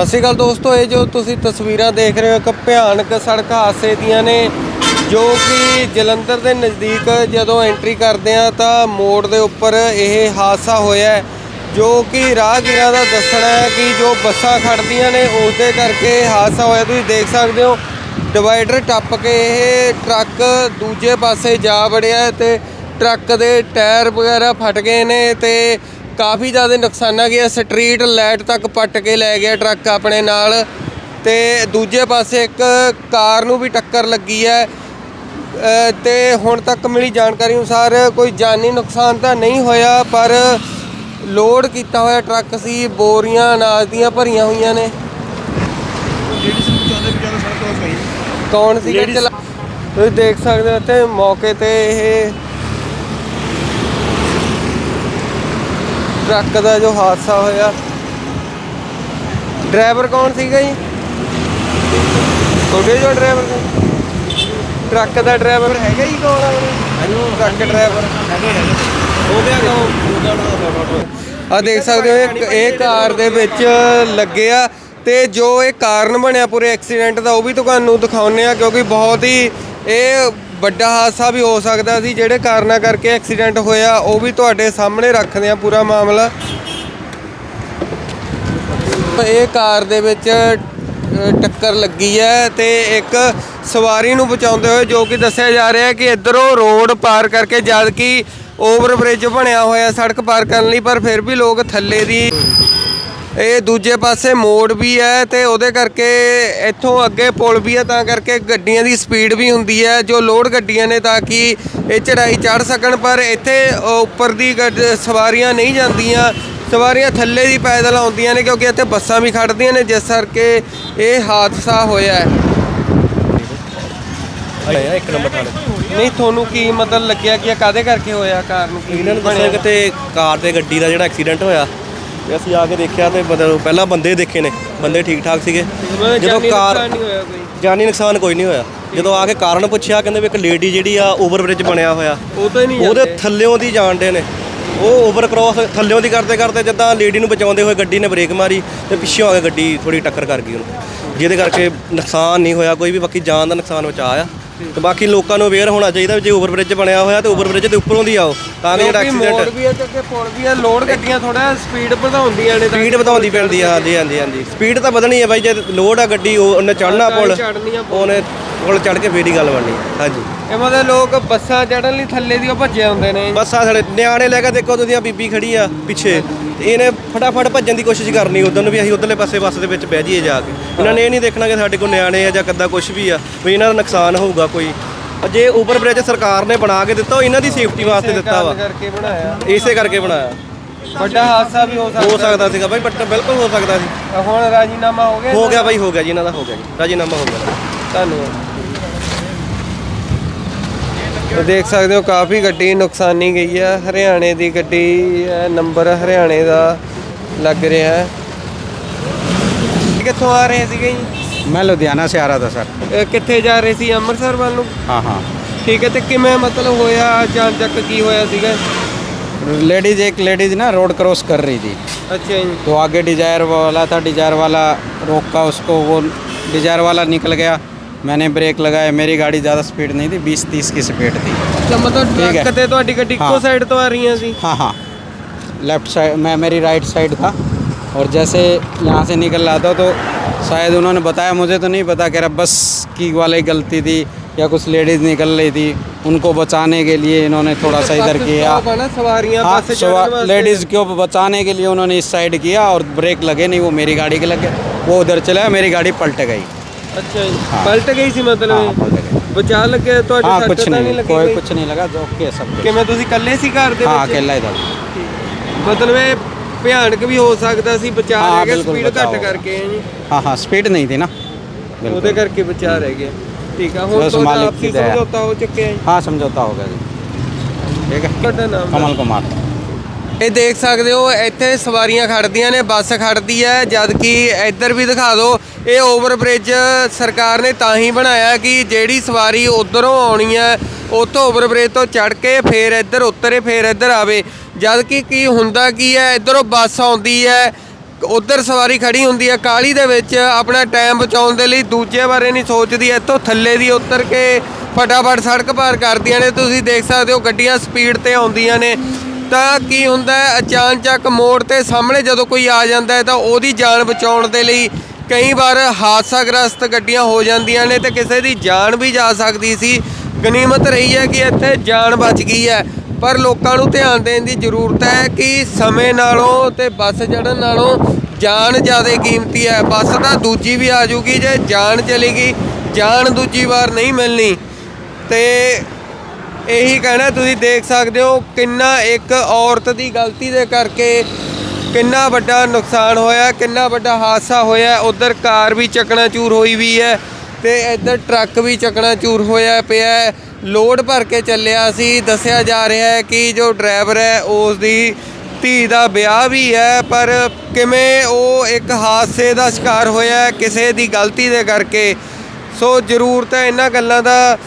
ਸਤਿ ਸ਼੍ਰੀ ਅਕਾਲ ਦੋਸਤੋ, ਇਹ ਜੋ ਤੁਸੀਂ ਤਸਵੀਰਾਂ ਦੇਖ ਰਹੇ ਹੋ, ਇੱਕ ਭਿਆਨਕ ਸੜਕ ਹਾਦਸੇ ਦੀਆਂ ਨੇ, ਜੋ ਕਿ ਜਲੰਧਰ ਦੇ ਨਜ਼ਦੀਕ ਜਦੋਂ ਐਂਟਰੀ ਕਰਦੇ ਆ, ਤਾਂ ਮੋੜ ਦੇ ਉੱਪਰ ਇਹ ਹਾਦਸਾ ਹੋਇਆ ਜੋ ਕਿ ਰਾਹਗੀਰਾਂ ਦਾ ਦੱਸਣਾ ਹੈ ਕਿ ਜੋ ਬੱਸਾਂ ਖੜਦੀਆਂ ਨੇ ਉਸ ਦੇ ਕਰਕੇ ਹਾਦਸਾ ਹੋਇਆ। ਤੁਸੀਂ ਦੇਖ ਸਕਦੇ ਹੋ, ਡਿਵਾਈਡਰ ਟੱਪ ਕੇ ਇਹ ਟਰੱਕ ਦੂਜੇ ਪਾਸੇ ਜਾ ਵੜਿਆ ਹੈ ਤੇ ਟਰੱਕ ਦੇ ਟਾਇਰ ਵਗੈਰਾ ਫਟ ਗਏ ਨੇ ਤੇ ਕਾਫੀ ਜ਼ਿਆਦਾ ਨੁਕਸਾਨਾ ਗਿਆ ਸਟਰੀਟ ਲਾਈਟ ਤੱਕ ਪੱਟ ਕੇ ਲੈ ਗਿਆ ਟਰੱਕ ਆਪਣੇ ਨਾਲ ਤੇ ਦੂਜੇ ਪਾਸੇ ਇੱਕ ਕਾਰ ਨੂੰ ਵੀ ਟੱਕਰ ਲੱਗੀ ਹੈ। ਤੇ ਹੁਣ ਤੱਕ ਮਿਲੀ ਜਾਣਕਾਰੀ ਅਨੁਸਾਰ ਕੋਈ ਜਾਨੀ ਨੁਕਸਾਨ ਤਾਂ ਨਹੀਂ ਹੋਇਆ ਪਰ ਲੋਡ ਕੀਤਾ ਹੋਇਆ ਟਰੱਕ ਸੀ ਬੋਰੀਆਂ ਅਨਾਜ ਦੀਆਂ ਭਰੀਆਂ ਹੋਈਆਂ ਨੇ। ਕੌਣ Ladies- ਚਲਾ ਤੁਸੀਂ ਦੇਖ ਸਕਦੇ ਹੋ ਇੱਥੇ ਮੌਕੇ ਤੇ ਇਹ ਟਰੱਕ ਦਾ ਜੋ ਹਾਦਸਾ ਹੋਇਆ। ਡਰਾਈਵਰ ਕੌਣ ਸੀਗਾ ਜੀ? ਤੁਹਾਡੇ ਜੋ ਡਰਾਈਵਰ ਟਰੱਕ ਦਾ ਡਰਾਈਵਰ ਹੈਗਾ ਜੀ ਕੌਣ ਆ ਇਹਨੂੰ ਟਰੱਕ ਡਰਾਈਵਰ। ਹੋ ਗਿਆ ਕੰਮ ਆ ਦੇਖ ਸਕਦੇ ਹੋ ਇਹ ਇਹ ਕਾਰ ਦੇ ਵਿੱਚ ਲੱਗਿਆ ਤੇ ਜੋ ਇਹ ਕਾਰਨ ਬਣਿਆ ਪੂਰੇ ਐਕਸੀਡੈਂਟ ਦਾ ਉਹ ਵੀ ਤੁਹਾਨੂੰ ਦਿਖਾਉਨੇ ਆ ਕਿਉਂਕਿ ਬਹੁਤ ਹੀ ਇਹ ਵੱਡਾ ਹਾਦਸਾ ਵੀ ਹੋ ਸਕਦਾ ਸੀ, ਜਿਹੜੇ ਕਾਰਨਾਂ ਕਰਕੇ ਐਕਸੀਡੈਂਟ ਹੋਇਆ, ਉਹ ਵੀ ਤੁਹਾਡੇ ਸਾਹਮਣੇ ਰੱਖਦੇ ਆ ਪੂਰਾ ਮਾਮਲਾ। ਇਹ ਕਾਰ ਦੇ ਵਿੱਚ ਟੱਕਰ ਲੱਗੀ ਹੈ ਤੇ ਇੱਕ ਸਵਾਰੀ ਨੂੰ ਬਚਾਉਂਦੇ ਹੋਏ ਜੋ ਕਿ ਦੱਸਿਆ ਜਾ ਰਿਹਾ ਹੈ ਕਿ ਇਧਰੋਂ ਰੋਡ ਪਾਰ ਕਰਕੇ ਜਦ ਕਿ ਓਵਰ ਬ੍ਰਿਜ ਬਣਿਆ ਹੋਇਆ ਸੜਕ ਪਾਰ ਕਰਨ ਲਈ, ਪਰ ਫਿਰ ਵੀ ਲੋਕ ਥੱਲੇ ਦੀ ਇਹ ਦੂਜੇ ਪਾਸੇ ਮੋੜ ਵੀ ਹੈ ਤੇ ਉਹਦੇ ਕਰਕੇ ਇੱਥੋਂ ਅੱਗੇ ਪੁਲ ਵੀ ਹੈ ਤਾਂ ਕਰਕੇ ਗੱਡੀਆਂ ਦੀ ਸਪੀਡ ਵੀ ਹੁੰਦੀ ਹੈ ਜੋ ਲੋਡ ਗੱਡੀਆਂ ਨੇ ਤਾਂ ਕਿ ਇਹ ਚੜਾਈ ਚੜ ਸਕਣ ਪਰ ਇੱਥੇ ਉੱਪਰ ਦੀ ਸਵਾਰੀਆਂ ਨਹੀਂ ਜਾਂਦੀਆਂ। ਸਵਾਰੀਆਂ ਥੱਲੇ ਦੀ ਪੈਦਲ ਆਉਂਦੀਆਂ ਨੇ ਕਿਉਂਕਿ ਇੱਥੇ ਬੱਸਾਂ ਵੀ ਖੜਦੀਆਂ ਨੇ ਜਿਸ ਕਰਕੇ ਇਹ ਹਾਦਸਾ ਹੋਇਆ ਹੈ। ਆਇਆ ਇੱਕ ਨੰਬਰ ਥਾਣੇ। ਨਹੀਂ ਤੁਹਾਨੂੰ ਕੀ ਮਤਲਬ ਲੱਗਿਆ ਕਿ ਇਹ ਕਾਦੇ ਕਰਕੇ ਹੋਇਆ ਕਾਰ ਨੂੰ ਕੀ ਇਹਨਾਂ ਨੇ ਦੱਸਿਆ ਕਿ ਤੇ ਕਾਰ ਤੇ ਗੱਡੀ ਦਾ ਜਿਹੜਾ ਐਕਸੀਡੈਂਟ ਹੋਇਆ। ਤੇ ਅਸੀਂ ਆ ਕੇ ਦੇਖਿਆ ਤੇ ਮਤਲਬ ਪਹਿਲਾਂ ਬੰਦੇ ਦੇਖੇ ਨੇ ਬੰਦੇ ਠੀਕ ਠਾਕ ਸੀਗੇ ਜਦੋਂ ਕਾਰ ਨੁਕਸਾਨ ਨਹੀਂ ਹੋਇਆ ਕੋਈ? ਜਾਨੀ ਨੁਕਸਾਨ ਕੋਈ ਨਹੀਂ ਹੋਇਆ। ਜਦੋਂ ਆ ਕੇ ਕਾਰਨ ਪੁੱਛਿਆ ਕਹਿੰਦੇ ਵੀ ਇੱਕ ਲੇਡੀ ਜਿਹੜੀ ਆ ਓਵਰ ਬ੍ਰਿਜ ਬਣਿਆ ਹੋਇਆ। ਉਹ ਤਾਂ ਹੀ ਨਹੀਂ ਉਹਦੇ। ਥੱਲਿਓਂ ਦੀ ਜਾਣਦੇ ਨੇ। ਉਹ ਓਵਰ ਕ੍ਰਾਸ ਥੱਲਿਓਂ ਦੀ ਕਰਦੇ ਕਰਦੇ ਜਿੱਦਾਂ ਲੇਡੀ ਨੂੰ ਬਚਾਉਂਦੇ ਹੋਏ ਗੱਡੀ ਨੇ ਬ੍ਰੇਕ ਮਾਰੀ ਤੇ ਪਿੱਛੋਂ ਆ ਕੇ ਗੱਡੀ ਥੋੜੀ ਟੱਕਰ ਕਰ ਗਈ ਉਹਨੂੰ। ਜਿਹਦੇ ਕਰਕੇ ਨੁਕਸਾਨ ਨਹੀਂ ਹੋਇਆ ਕੋਈ ਵੀ ਬਾਕੀ ਜਾਨ ਦਾ ਨੁਕਸਾਨ ਬਚਾ ਆ ਤੇ ਬਾਕੀ ਲੋਕਾਂ ਨੂੰ ਅਵੇਅਰ ਹੋਣਾ ਚਾਹੀਦਾ ਵੀ ਜੇ ਓਵਰ ਬ੍ਰਿਜ ਬਣਿਆ ਹੋਇਆ ਤੇ ਓਵਰ ਬ੍ਰਿਜ ਦੇ ਉੱਪਰੋਂ ਦੀ ਆਓ ਤਾਂ ਕਿ ਜਿਹੜਾ ਮੋੜ ਐਕਸੀਡੈਂਟ ਵੀ ਹੈ ਤੇ ਅੱਗੇ ਪੁਲ ਵੀ ਹੈ ਲੋਡ ਗੱਡੀਆਂ ਥੋੜਾ ਸਪੀਡ ਵਧਾਉਂਦੀਆਂ ਨੇ ਸਪੀਡ ਵਧਾਉਂਦੀ ਪੈਂਦੀ ਆ ਹਾਂਜੀ ਹਾਂਜੀ ਹਾਂਜੀ ਸਪੀਡ ਤਾਂ ਵਧਣੀ ਹੈ ਬਾਈ ਜੇ ਲੋਡ ਆ ਗੱਡੀ ਉਹ ਉਹਨੇ ਚੜਨਾ ਪੁਲ ਚੜ੍ਹਨੀ ਆ ਪੁਲ। ਉਹਨੇ ਪੁਲ ਚੜ ਕੇ ਫੇਰ ਹੀ ਗੱਲ ਬਣਨੀ। ਹਾਂਜੀ ਇਹ ਮਤਲਬ ਲੋਕ ਬੱਸਾਂ ਚੜਨ ਲਈ ਥੱਲੇ ਦੀ ਉਹ ਭੱਜੇ ਹੁੰਦੇ ਨੇ। ਬਸ ਸਾਡੇ ਨਿਆਣੇ ਲੈ ਕੇ ਦੇਖੋ ਤੁਸੀਂ ਆ ਬੀਬੀ ਖੜੀ ਆ ਪਿੱਛੇ। ਤੇ ਇਹਨੇ ਫਟਾਫਟ ਭੱਜਣ ਦੀ ਕੋਸ਼ਿਸ਼ ਕਰਨੀ ਉਧਰ ਨੂੰ ਵੀ ਅਸੀਂ ਉਧਰਲੇ ਪਾਸੇ ਬੱਸ ਦੇ ਵਿੱਚ ਬਹਿ ਜਾਈਏ ਜਾ ਕੇ। ਇਹਨਾਂ ਨੇ ਇਹ ਨਹੀਂ ਦੇਖਣਾ ਕਿ ਸਾਡੇ ਕੋਲ ਨਿਆਣੇ ਆ ਜਾਂ ਕਿੱਦਾਂ ਕੁਝ ਵੀ ਆ ਵੀ ਇਹਨਾਂ ਦਾ ਨੁਕਸਾਨ ਹੋਊਗਾ ਕੋਈ। ਜੇ ਓਵਰ ਬ੍ਰਿਜ ਸਰਕਾਰ ਨੇ ਬਣਾ ਕੇ ਦਿੱਤਾ ਉਹ ਇਹਨਾਂ ਦੀ ਸੇਫਟੀ ਵਾਸਤੇ ਦਿੱਤਾ ਵਾ। ਗੱਲ ਕਰਕੇ ਬਣਾਇਆ। ਇਸੇ ਕਰਕੇ ਬਣਾਇਆ। ਵੱਡਾ ਹਾਦਸਾ ਵੀ ਹੋ ਸਕਦਾ ਹੋ ਸਕਦਾ ਸੀਗਾ ਬਾਈ ਬਟ ਬਿਲਕੁਲ ਹੋ ਸਕਦਾ ਸੀ। ਹੁਣ ਰਾਜੀਨਾਮਾ ਹੋ ਗਿਆ ਹੋ ਗਿਆ ਬਾਈ ਹੋ ਗਿਆ ਜੀ ਇਹਨਾਂ ਦਾ ਹੋ ਗਿਆ ਜੀ। ਰਾਜੀਨਾਮਾ ਹੋ ਗਿਆ। ਧੰਨਵਾਦ। ਇਹ ਦੇਖ ਸਕਦੇ ਹੋ ਕਾਫੀ ਗੱਡੀ ਨੁਕਸਾਨੀ ਗਈ ਹੈ ਹਰਿਆਣੇ ਦੀ ਗੱਡੀ ਹੈ ਨੰਬਰ ਹਰਿਆਣੇ ਦਾ ਲੱਗ ਰਿਹਾ ਹੈ ਕਿੱਥੋਂ ਆ ਰਹੇ ਸੀਗੇ ਜੀ मैं लुधियाना से आ रहा था सर ਇਹ ਕਿੱਥੇ ਜਾ ਰਹੇ ਸੀ ਅੰਮ੍ਰਿਤਸਰ ਵੱਲ ਨੂੰ हाँ हाँ ਠੀਕ ਹੈ ਤੇ ਕਿਵੇਂ ਮਤਲਬ ਹੋਇਆ ਜਾਂ ਚੱਕ ਕੀ ਹੋਇਆ ਸੀਗਾ लेडीज एक लेडीज ना रोड क्रॉस कर रही थी ਅੱਛਾ ਜੀ तो आगे डिजायर वाला था डिजायर वाला रोका उसको वो डिजायर वाला निकल गया मैंने ब्रेक लगाया मेरी गाड़ी ज़्यादा स्पीड नहीं थी बीस तीस की स्पीड थी ਤਾਂ ਮਤਲਬ ਠੀਕ ਹੈ। ਟਰੱਕ ਤੇ ਤੁਹਾਡੀ ਗੱਡੀ ਇੱਕੋ ਹਾਂ। ਸਾਈਡ ਤੋਂ ਆ ਰਹੀਆਂ ਸੀ हाँ हाँ लेफ्ट साइड मैं मेरी राइट साइड था और जैसे यहाँ से निकल रहा था तो शायद उन्होंने बताया मुझे तो नहीं पता कह रहा बस की वाली गलती थी या कुछ लेडीज़ निकल रही थी उनको बचाने के लिए इन्होंने थोड़ा सा इधर किया ਉਹ ਨਾ ਸਵਾਰੀਆਂ हाँ ਬੱਸ ਚੜ੍ਹਨ ਵਾਸਤੇ लेडीज को बचाने के लिए उन्होंने इस साइड किया और ब्रेक लगे नहीं वो मेरी गाड़ी के लगे वो उधर चला मेरी गाड़ी पलट गई ਅੱਛਾ ਜੀ ਹਾਂ। ਪਲਟ ਗਈ ਸੀ हाँ ਮਤਲਬ पलट गई ਬਚਾ ਲੱਗੇ ਤੁਹਾਡੇ हाँ ਸੱਟ कुछ ਤਾਂ नहीं ਨਹੀਂ ਲੱਗੀ कोई ਕੋਈ? कुछ नहीं लगा जो के सब ਕਿਵੇਂ ਤੁਸੀਂ ਇਕੱਲੇ ਸੀ ਘਰ ਦੇ हाँ ਵਿੱਚ अकेला ही था ਮਤਲਬ ਇਹ ਭਿਆਨਕ ਵੀ ਹੋ ਸਕਦਾ ਸੀ ਬਚਾ ਹਾਂ, ਰਹਿ ਗਿਆ ਬਿਲਕੁਲ ਸਪੀਡ ਬਚਾਅ ਘੱਟ ਹੋ ਕਰਕੇ ਹੈ ਜੀ हाँ हाँ स्पीड नहीं थी ना ਉਹਦੇ बिल्कुल ਕਰਕੇ ਬਚਾ ਰਹਿ ਗਿਆ ਠੀਕ ਆ ਹੁਣ ਬਸ ਤੁਹਾਡਾ ਮਾਲਿਕ ਆਪਸੀ ਦੀ ਦਇਆ। ਸਮਝੌਤਾ ਹੋ ਚੁੱਕਿਆ ਹੈ हाँ समझौता हो गया जी ठीक है ਤੁਹਾਡਾ ਨਾਮ कमल कुमार ਇਹ ਦੇਖ ਸਕਦੇ ਹੋ, ਇੱਥੇ ਸਵਾਰੀਆਂ ਖੜਦੀਆਂ ਨੇ, ਬੱਸ ਖੜਦੀ ਹੈ ਜਦ ਕਿ ਇੱਧਰ ਵੀ ਦਿਖਾ ਦਿਓ, ਇਹ ਓਵਰ ਬ੍ਰਿਜ ਸਰਕਾਰ ਨੇ ਤਾਂ ਹੀ ਬਣਾਇਆ ਕਿ ਜਿਹੜੀ ਸਵਾਰੀ ਉਧਰੋਂ ਆਉਣੀ ਹੈ, ਉੱਥੋਂ ਓਵਰ ਬ੍ਰਿਜ ਤੋਂ ਚੜ ਕੇ ਫੇਰ ਇੱਧਰ ਉਤਰੇ, ਫੇਰ ਇੱਧਰ ਆਵੇ। ਜਦ ਕਿ ਕੀ ਹੁੰਦਾ ਕੀ ਹੈ, ਇੱਧਰੋਂ ਬੱਸ ਆਉਂਦੀ ਹੈ, ਉਧਰ ਸਵਾਰੀ ਖੜੀ ਹੁੰਦੀ ਹੈ ਕਾਲੀ ਦੇ ਵਿੱਚ ਆਪਣਾ ਟਾਈਮ ਬਚਾਉਣ ਦੇ ਲਈ ਦੂਜੇ ਬਾਰੇ ਨਹੀਂ ਸੋਚਦੀ, ਇੱਥੋਂ ਥੱਲੇ ਦੀ ਉਤਰ ਕੇ ਫਟਾਫਟ ਸੜਕ ਪਾਰ ਕਰਦੀਆਂ ਨੇ। ਤੁਸੀਂ ਦੇਖ ਸਕਦੇ ਹੋ ਗੱਡੀਆਂ ਸਪੀਡ ਤੇ ਆਉਂਦੀਆਂ ਨੇ। ਤਾਂ ਕੀ ਹੁੰਦਾ ਹੈ? ਅਚਾਨਚੱਕ ਮੋੜ ਤੇ ਸਾਹਮਣੇ ਜਦੋਂ ਕੋਈ ਆ ਜਾਂਦਾ ਹੈ ਤਾਂ ਉਹਦੀ ਜਾਨ ਬਚਾਉਣ ਦੇ ਲਈ ਕਈ ਵਾਰ ਹਾਦਸਾਗ੍ਰਸਤ ਗੱਡੀਆਂ ਹੋ ਜਾਂਦੀਆਂ ਨੇ ਤੇ ਕਿਸੇ ਦੀ ਜਾਨ ਵੀ ਜਾ ਸਕਦੀ ਸੀ। ਗਨੀਮਤ ਰਹੀ ਹੈ ਕਿ ਇੱਥੇ ਜਾਨ ਬਚ ਗਈ ਹੈ। ਪਰ ਲੋਕਾਂ ਨੂੰ ਧਿਆਨ ਦੇਣ ਦੀ ਜ਼ਰੂਰਤ ਹੈ ਕਿ ਸਮੇਂ ਨਾਲੋਂ ਤੇ ਬੱਸ ਚੜ੍ਹਨ ਨਾਲੋਂ ਜਾਨ ਜ਼ਿਆਦਾ ਕੀਮਤੀ ਹੈ। ਬੱਸ ਤਾਂ ਦੂਜੀ ਵੀ ਆ ਜੂਗੀ ਜੇ ਜਾਨ ਚਲੀ ਗਈ, ਜਾਨ ਦੂਜੀ ਵਾਰ ਨਹੀਂ ਮਿਲਣੀ। ਤੇ ਇਹੀ ਕਹਿਣਾ ਤੁਸੀਂ ਦੇਖ ਸਕਦੇ ਹੋ ਕਿੰਨਾ ਇੱਕ ਔਰਤ ਦੀ ਗਲਤੀ ਦੇ ਕਰਕੇ ਕਿੰਨਾ ਵੱਡਾ ਨੁਕਸਾਨ ਹੋਇਆ, ਕਿੰਨਾ ਵੱਡਾ ਹਾਦਸਾ ਹੋਇਆ, ਉਧਰ ਕਾਰ ਵੀ ਚਕਨਾਚੂਰ ਹੋਈ ਵੀ ਹੈ ਤੇ ਇੱਧਰ ਟਰੱਕ ਵੀ ਚਕਨਾਚੂਰ ਹੋਇਆ ਪਿਆ ਹੈ। ਲੋਡ ਭਰ ਕੇ ਚੱਲਿਆ ਸੀ, ਦੱਸਿਆ ਜਾ ਰਿਹਾ ਹੈ ਕਿ ਜੋ ਡਰਾਈਵਰ ਹੈ ਉਸ ਦੀ ਧੀ ਦਾ ਵਿਆਹ ਵੀ ਹੈ, ਪਰ ਕਿਵੇਂ ਉਹ ਇੱਕ ਹਾਦਸੇ ਦਾ ਸ਼ਿਕਾਰ ਹੋਇਆ ਕਿਸੇ ਦੀ ਗਲਤੀ ਦੇ ਕਰਕੇ ਸੋ ਜ਼ਰੂਰਤ ਹੈ ਇਹਨਾਂ ਗੱਲਾਂ ਦਾ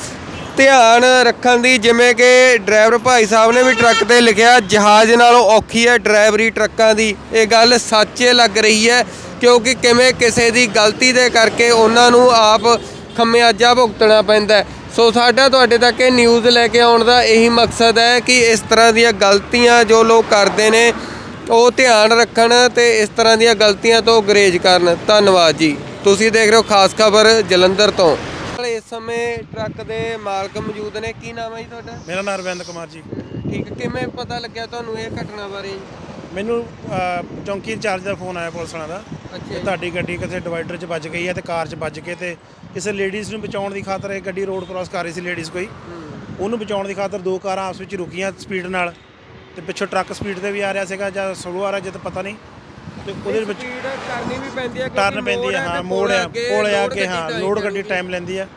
ਧਿਆਨ ਰੱਖਣ ਦੀ, ਜਿਵੇਂ ਕਿ ਡਰਾਈਵਰ ਭਾਈ ਸਾਹਿਬ ਨੇ ਵੀ ਟਰੱਕ ਤੇ ਲਿਖਿਆ, ਜਹਾਜ਼ ਨਾਲੋਂ ਔਖੀ ਹੈ ਡਰਾਈਵਰੀ ਟਰੱਕਾਂ ਦੀ। ਇਹ ਗੱਲ ਸੱਚੇ ਲੱਗ ਰਹੀ ਹੈ, ਕਿਉਂਕਿ ਕਿਵੇਂ ਕਿਸੇ ਦੀ ਗਲਤੀ ਦੇ ਕਰਕੇ ਉਹਨਾਂ ਨੂੰ ਆਪ ਖਮਿਆਜਾ ਭੁਗਤਣਾ ਪੈਂਦਾ ਹੈ। ਸੋ ਸਾਡਾ ਤੁਹਾਡੇ ਤੱਕ ਇਹ ਨਿਊਜ਼ ਲੈ ਕੇ ਆਉਣ ਦਾ ਇਹੀ ਮਕਸਦ ਹੈ ਕਿ ਇਸ ਤਰ੍ਹਾਂ ਦੀਆਂ ਗਲਤੀਆਂ ਜੋ ਲੋਕ ਕਰਦੇ ਨੇ, ਉਹ ਧਿਆਨ ਰੱਖਣ ਤੇ ਇਸ ਤਰ੍ਹਾਂ ਦੀਆਂ ਗਲਤੀਆਂ ਤੋਂ ਗਰੇਜ ਕਰਨ। ਧੰਨਵਾਦ ਜੀ। ਤੁਸੀਂ ਦੇਖ ਰਹੇ ਹੋ ਖਾਸ ਖਬਰ ਜਲੰਧਰ ਤੋਂ। ਸਮੇਂ ਟਰੱਕ ਦੇ ਮਾਲਕ ਮੌਜੂਦ ਨੇ। ਕੀ ਨਾਮ ਹੈ ਜੀ ਤੁਹਾਡਾ? ਮੇਰਾ ਨਾਮ ਰਵਿੰਦਰ ਕੁਮਾਰ ਜੀ। ਠੀਕ ਹੈ, ਕਿਵੇਂ ਪਤਾ ਲੱਗਿਆ ਤੁਹਾਨੂੰ ਇਹ ਘਟਨਾ ਬਾਰੇ? ਮੈਨੂੰ ਅਹ, ਚੌਂਕੀ ਇੰਚਾਰਜ ਦਾ ਫੋਨ ਆਇਆ ਪੁਲਿਸ ਵਾਲਿਆਂ ਦਾ ਅੱਛਾ ਕਿ ਜੀ। ਤੁਹਾਡੀ ਗੱਡੀ ਕਿਸੇ ਡਿਵਾਈਡਰ 'ਚ ਵੱਜ ਗਈ ਹੈ ਤੇ ਕਾਰ 'ਚ ਵੱਜ ਕੇ ਤੇ ਕਿਸੇ ਲੇਡੀਜ਼ ਨੂੰ ਬਚਾਉਣ ਦੀ ਖਾਤਰ ਇਹ ਗੱਡੀ ਰੋਡ ਕ੍ਰਾਸ ਕਰ ਰਹੀ ਸੀ ਲੇਡੀਜ਼ ਕੋਈ। ਉਹਨੂੰ ਬਚਾਉਣ ਦੀ ਖਾਤਰ ਦੋ ਕਾਰਾਂ ਆਪਸ ਵਿੱਚ ਰੁਕੀਆਂ ਸਪੀਡ ਨਾਲ ਤੇ ਪਿੱਛੋਂ ਟਰੱਕ ਸਪੀਡ ਤੇ ਵੀ ਆ ਰਿਹਾ ਸੀਗਾ ਜਾਂ ਸਲੋ ਆ ਰਿਹਾ ਜਦ ਪਤਾ ਨਹੀਂ। ਤੇ ਉਹਦੇ ਵਿੱਚ ਸਪੀਡ ਕਰਨੀ ਵੀ ਪੈਂਦੀ ਹੈ ਟਰਨ ਪੈਂਦੀ ਹੈ ਹਾਂ ਮੋੜ ਆ ਕੋਲੇ ਆ ਕੇ ਹਾਂ ਲੋਡ ਗੱਡੀ ਟਾਈਮ ਲੈਂਦੀ ਆ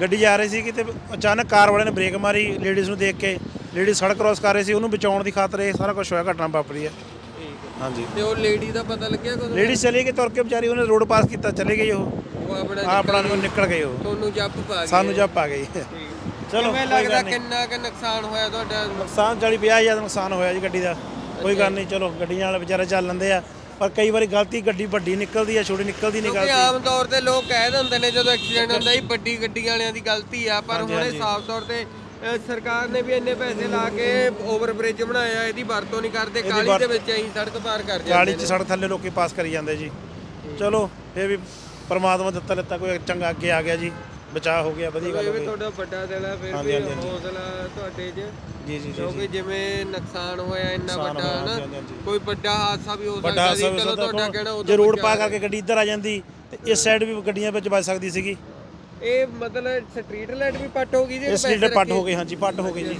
ਗੱਡੀ ਜਾ ਰਹੀ ਸੀ ਕਿ ਤੇ ਅਚਾਨਕ ਕਾਰ ਵਾਲੇ ਨੇ ਬ੍ਰੇਕ ਮਾਰੀ ਲੇਡੀਜ਼ ਨੂੰ ਦੇਖ ਕੇ ਲੇਡੀ ਸੜਕ ਕ੍ਰਾਸ ਕਰ ਰਹੀ ਸੀ ਉਹਨੂੰ ਬਚਾਉਣ ਦੀ ਖਾਤਰ ਇਹ ਸਾਰਾ ਕੁਝ ਹੋਇਆ ਘਟਨਾ ਵਾਪਰੀ ਹੈ। ਹਾਂਜੀ। ਤੇ ਉਹ ਲੇਡੀ ਦਾ ਪਤਾ ਲੱਗਿਆ ਕਦੋਂ ਲੇਡੀ ਚਲੀ ਗਈ ਤੁਰ ਕੇ ਵਿਚਾਰੀ ਉਹਨੇ ਰੋਡ ਪਾਸ ਕੀਤਾ ਚਲੇ ਗਈ ਉਹ। ਉਹ ਆਪਣਾ ਆਪਣਾ ਨੂੰ ਨਿਕਲ ਗਈ ਉਹ। ਤੁਹਾਨੂੰ ਜੱਪ ਪਾ ਗਈ ਸਾਨੂੰ ਜੱਪ ਆ ਗਈ ਚਲੋ ਕੋਈ ਲੱਗਦਾ। ਕਿੰਨਾ ਕੁ ਨੁਕਸਾਨ ਹੋਇਆ ਤੁਹਾਡਾ? ਨੁਕਸਾਨ 40 50 ਹਜ਼ਾਰ ਦਾ ਨੁਕਸਾਨ ਹੋਇਆ ਜੀ ਗੱਡੀ ਦਾ। ਕੋਈ ਗੱਲ ਨਹੀਂ ਚਲੋ ਗੱਡੀਆਂ ਵਾਲੇ ਵਿਚਾਰੇ ਚੱਲ ਲੈਂਦੇ ਆ। ਪਰ ਕਈ ਵਾਰੀ ਗਲਤੀ ਗੱਡੀ ਵੱਡੀ ਨਿਕਲਦੀ ਆ ਛੋਟੀ ਨਿਕਲਦੀ ਨਹੀਂ ਕਿਉਂਕਿ ਗਲਤੀ। ਆਮ ਤੌਰ ਤੇ ਲੋਕ ਕਹਿ ਦਿੰਦੇ ਨੇ ਜਦੋਂ ਐਕਸੀਡੈਂਟ ਹੁੰਦਾ ਹੀ ਵੱਡੀ ਗੱਡੀਆਂ ਵਾਲਿਆਂ ਦੀ ਗਲਤੀ ਆ ਪਰ ਹੁਣੇ। ਸਾਫ਼ ਤੌਰ ਤੇ ਅ, ਸਰਕਾਰ ਨੇ ਵੀ ਇੰਨੇ ਪੈਸੇ ਲਾ ਕੇ ਓਵਰ ਬ੍ਰਿਜ ਬਣਾਇਆ ਇਹਦੀ ਵਰਤੋਂ ਨਹੀਂ ਕਰਦੇ ਕਾਲੀ ਦੇ ਵਿੱਚ ਅਸੀਂ ਸੜਕ ਪਾਰ ਕਰ ਜਾਂਦੇ ਗਾੜੀ 'ਚ ਸੜਕ ਥੱਲੇ ਲੋਕੀ ਪਾਸ ਕਰੀ ਜਾਂਦੇ ਜੀ। ਚਲੋ ਇਹ ਵੀ ਪਰਮਾਤਮਾ ਦਿੱਤਾ ਲਿੱਤਾ ਕੋਈ ਚੰਗਾ ਅੱਗੇ ਆ ਗਿਆ ਜੀ। ਬਚਾਅ ਹੋ ਗਿਆ ਵਧੀਆ ਗੱਲ ਇਹ ਹੋ ਵੀ ਗਈ। ਤੁਹਾਡਾ ਵੱਡਾ ਦਿਲ ਹੈ ਫਿਰ ਹਾਂਜੀ, ਵੀ ਹਾਂਜੀ, ਹਾਂਜੀ। ਹੌਸਲਾ ਤੁਹਾਡੇ 'ਚ। ਜੀ ਜੀ ਜੀ ਕਿਉਂਕਿ ਜਿਵੇਂ ਨੁਕਸਾਨ ਹੋਇਆ ਇੰਨਾ ਨੁਕਸਾਨ ਵੱਡਾ ਹੋਇਆ, ਹਨਾ? ਹਾਂਜੀ, ਹਾਂਜੀ। ਕੋਈ ਵੱਡਾ ਹਾਦਸਾ ਵੀ ਹੋ ਵੱਡਾ ਸਕਦਾ ਸੀ ਹਾਦਸਾ ਚਲੋ ਤੁਹਾਡਾ ਕਹਿਣਾ ਜੇ ਉਦੋਂ ਰੋਡ ਪਾ ਬਚਾ ਕਰਕੇ ਗੱਡੀ ਇੱਧਰ ਆ ਜਾਂਦੀ ਤੇ ਇਸ ਸਾਈਡ ਵੀ ਗੱਡੀਆਂ ਵਿੱਚ ਵੱਜ ਸਕਦੀ ਸੀਗੀ। ਇਹ ਮਤਲਬ ਸਟਰੀਟ ਲਾਈਟ ਵੀ ਪੱਟ ਹੋ ਗਈ ਜੀ ਇਸ ਲੀਡਰ ਪੱਟ ਹੋ ਗਈ ਹਾਂਜੀ ਪੱਟ ਹੋ ਗਈ ਜੀ।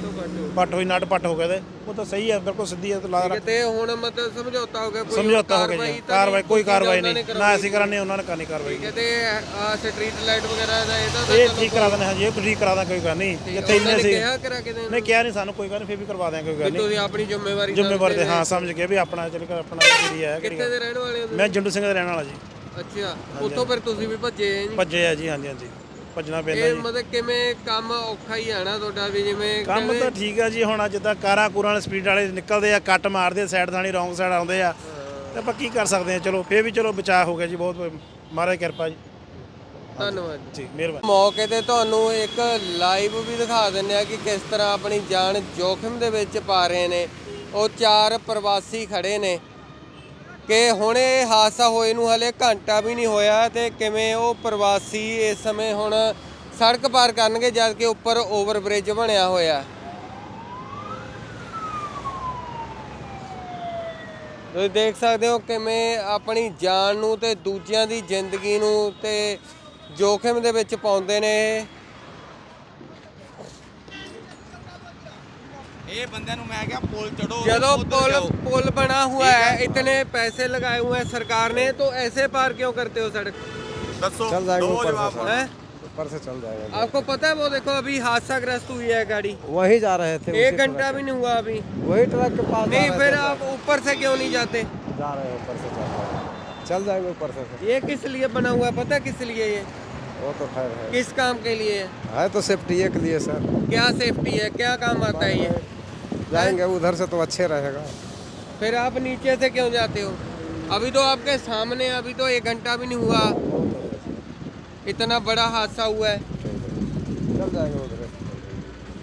ਪੱਟ ਹੋਈ ਨਟ ਪੱਟ ਹੋ ਗਿਆ ਤੇ ਉਹ ਤਾਂ ਸਹੀ ਹੈ ਬਿਲਕੁਲ ਸਿੱਧੀ ਹੈ ਤੇ ਲਾ ਰੱਖ ਤੇ ਹੁਣ ਮਤਲਬ ਸਮਝੌਤਾ ਹੋ ਗਿਆ ਕੋਈ ਸਮਝੌਤਾ ਹੋ ਗਿਆ ਜੀ। ਕਾਰਵਾਈ ਕੋਈ ਕਾਰਵਾਈ ਨਹੀਂ। ਨਾ ਅਸੀਂ ਕਰਾਂਗੇ ਉਹਨਾਂ ਨੇ ਕਰਨੀ ਕਾਰਵਾਈ। ਤੇ ਆ ਸਟਰੀਟ ਲਾਈਟ ਵਗੈਰਾ ਦਾ ਇਹਦਾ ਤਾਂ ਇਹ ਠੀਕ ਕਰਾ ਦੇਣਾ ਹਾਂਜੀ ਇਹ ਠੀਕ ਕਰਾ ਦਾਂ ਕੋਈ ਗੱਲ ਨਹੀਂ। ਉਹਨਾਂ ਇੰਨੇ ਸੀ ਨਹੀਂ ਕਿਹਾ ਨਹੀਂ ਸਾਨੂੰ ਕੋਈ ਗੱਲ ਨਹੀਂ ਫੇਰ ਵੀ ਕਰਵਾ ਦਾਂਗੇ ਕੋਈ ਗੱਲ ਨਹੀਂ ਤੁਸੀਂ ਆਪਣੀ ਜ਼ਿੰਮੇਵਾਰੀ ਜ਼ਿੰਮੇਵਾਰ ਤੇ ਹਾਂ ਸਮਝ ਗਏ ਵੀ ਆਪਣਾ ਚੱਲ ਕੇ ਆਪਣਾ ਜਿਹੜੀ ਹੈ ਕਿੱਥੇ ਦੇ ਰਹਿਣ ਵਾਲੇ ਹੋ? ਮੈਂ ਜੰਡੂ ਸਿੰਘ ਦਾ ਰਹਿਣ ਵਾਲਾ ਜੀ। ਅੱਛਾ ਉੱਥੋਂ ਫਿਰ ਤੁਸੀਂ ਵੀ ਭੱਜੇ ਭੱਜੇ ਆ ਜੀ ਹਾਂਜੀ ਹਾਂਜੀ। ਭੱਜਣਾ ਪੈਂਦਾ ਇਹ ਜੀ। ਮਤਲਬ ਕਿਵੇਂ ਕੰਮ ਔਖਾ ਹੀ ਆਣਾ ਤੁਹਾਡਾ ਵੀ ਜਿਵੇਂ ਕੰਮ ਤਾਂ ਠੀਕ ਆ ਜੀ ਹੁਣ ਜਿੱਦਾਂ ਕਾਰਾਂ ਕੂਰਾਂ ਵਾਲੇ ਸਪੀਡ ਵਾਲੇ ਨਿਕਲਦੇ ਆ ਕੱਟ ਮਾਰਦੇ ਸਾਈਡ ਥਾਣੀ ਰੌਂਗ ਸਾਈਡ ਆਉਂਦੇ ਆ। ਤੇ ਆਪਾਂ ਕੀ ਕਰ ਸਕਦੇ ਆ? ਚਲੋ ਫੇਰ ਵੀ ਚਲੋ ਬਚਾਅ ਹੋ ਗਿਆ ਜੀ ਬਹੁਤ ਮਹਾਰਾਜ ਕਿਰਪਾ ਜੀ। ਧੰਨਵਾਦ ਜੀ। ਮਿਹਰਬਾਨੀ। ਮੌਕੇ ਤੇ ਤੁਹਾਨੂੰ ਇੱਕ ਲਾਈਵ ਵੀ ਦਿਖਾ ਦਿੰਨੇ ਆ ਕਿ ਕਿਸ ਤਰ੍ਹਾਂ ਆਪਣੀ ਜਾਨ ਜੋਖਮ ਦੇ ਵਿੱਚ ਪਾ ਰਹੇ ਨੇ। ਉਹ ਚਾਰ ਪ੍ਰਵਾਸੀ ਖੜੇ ਨੇ। ਕਿ ਹੁਣ ਇਹ ਹਾਦਸਾ ਹੋਏ ਨੂੰ ਹਲੇ ਘੰਟਾ ਵੀ ਨਹੀਂ ਹੋਇਆ ਤੇ ਕਿਵੇਂ ਉਹ ਪ੍ਰਵਾਸੀ ਇਸ ਸਮੇਂ ਹੁਣ ਸੜਕ ਪਾਰ ਕਰਨਗੇ ਜਦ ਕਿ ਉੱਪਰ ਓਵਰ ਬ੍ਰਿਜ ਬਣਿਆ ਹੋਇਆ। ਤੁਸੀਂ ਦੇਖ ਸਕਦੇ ਹੋ ਕਿਵੇਂ ਆਪਣੀ ਜਾਨ ਨੂੰ ਤੇ ਦੂਜਿਆਂ ਦੀ ਜ਼ਿੰਦਗੀ ਨੂੰ ਤੇ ਜੋਖਮ ਦੇ ਵਿੱਚ ਪਾਉਂਦੇ ਨੇ ਇਹ। ਇਹ ਬੰਦਿਆਂ ਨੂੰ ਮੈਂ ਕਿਹਾ ਪੁਲ ਚੜੋ ਜਦੋਂ ਪੁਲ पुल बना हुआ है इतने पैसे लगाए हुए हैं सरकार ने तो ऐसे पार क्यों करते हो सड़क ਦੱਸੋ चल जाएगा ਦੋ ऊपर से ਜਵਾਬ सर हैं? ऊपर से चल जाएगा आपको पता है वो देखो अभी हादसाग्रस्त हुई है गाड़ी वही जा रहे थे एक घंटा भी नहीं हुआ अभी वही ट्रक के पास नहीं फिर आप ऊपर से क्यों नहीं जाते जा रहे हैं ऊपर से चल रहे चल जाएंगे ऊपर से फिर ये किस लिए बना हुआ है पता है किस लिए ये वो तो खैर है किस काम के लिए है है तो सेफ्टी के लिए सर क्या सेफ्टी है क्या काम आता है ये जाएँगे उधर से तो अच्छे रहेगा। फिर आप नीचे से क्यों जाते हो? अभी तो आपके सामने अभी तो एक घंटा भी नहीं हुआ। इतना बड़ा हादसा हुआ है। चल जाएँगे उधर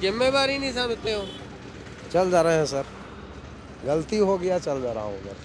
जिम्मेवारी नहीं समझते हो? चल जा रहे हैं सर। गलती हो गया चल जा रहा हूँ उधर